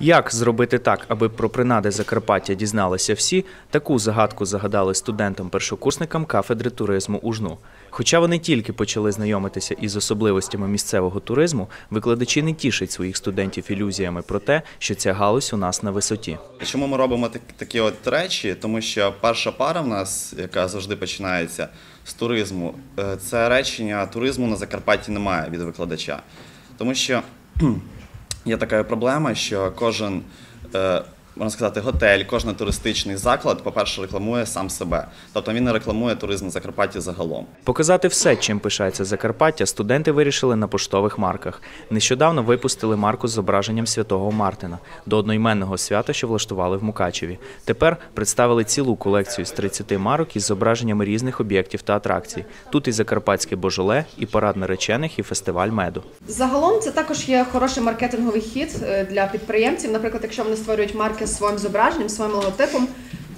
Як зробити так, аби про принади Закарпаття дізналися всі, таку загадку загадали студентам-першокурсникам кафедри туризму УЖНУ. Хоча вони тільки почали знайомитися із особливостями місцевого туризму, викладачі не тішать своїх студентів ілюзіями про те, що ця галузь у нас на висоті. Чому ми робимо так, такі от речі? Тому що перша пара в нас, яка завжди починається з туризму, е, це речення туризму на Закарпатті немає від викладача. Тому що є така проблема, що кожен. Можна сказати, готель, кожен туристичний заклад, по-перше, рекламує сам себе. Тобто він не рекламує туризм на Закарпатті загалом. Показати все, чим пишається Закарпаття, студенти вирішили на поштових марках. Нещодавно випустили марку з зображенням святого Мартина до одноіменного свята, що влаштували в Мукачеві. Тепер представили цілу колекцію з 30 марок із зображеннями різних об'єктів та атракцій. Тут і закарпатське божоле, і парад наречених, і фестиваль меду. Загалом це також є хороший маркетинговий хід е, для підприємців. Наприклад, якщо вони створюють марки з своїм зображенням, своїм логотипом,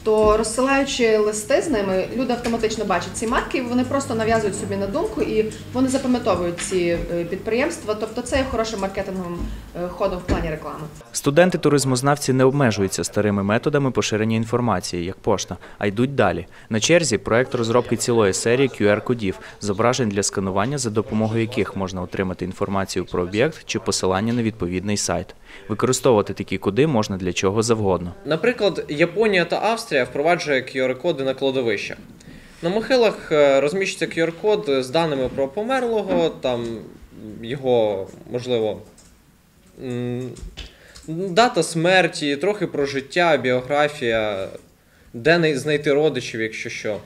то розсилаючи листи з ними, люди автоматично бачать ці марки, вони просто нав'язують собі на думку і вони запам'ятовують ці е, підприємства. Тобто це є хорошим маркетинговим е, ходом в плані реклами. Студенти-туризмознавці не обмежуються старими методами поширення інформації, як пошта, а йдуть далі. На черзі проект розробки цілої серії QR-кодів, зображень для сканування, за допомогою яких можна отримати інформацію про об'єкт чи посилання на відповідний сайт. Використовувати такі коди можна для чого завгодно. Наприклад, Японія та Австрія впроваджує QR-коди на кладовищах. На могилах е, розміщується QR-код з даними про померлого, там його, можливо, дата смерті, трохи про життя, біографія, де знайти родичів, якщо що.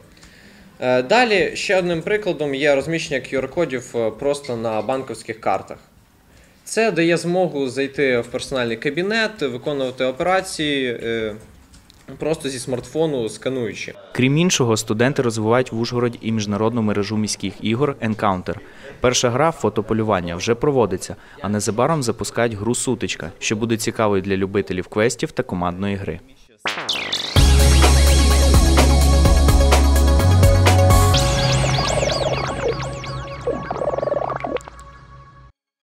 Е, Далі ще одним прикладом є розміщення QR-кодів е, просто на банківських картах. Це дає змогу зайти в персональний кабінет, виконувати операції просто зі смартфону, скануючи. Крім іншого, студенти розвивають в Ужгороді і міжнародну мережу міських ігор Encounter. Перша гра фотополювання вже проводиться, а незабаром запускають гру Сутичка, що буде цікавою для любителів квестів та командної гри.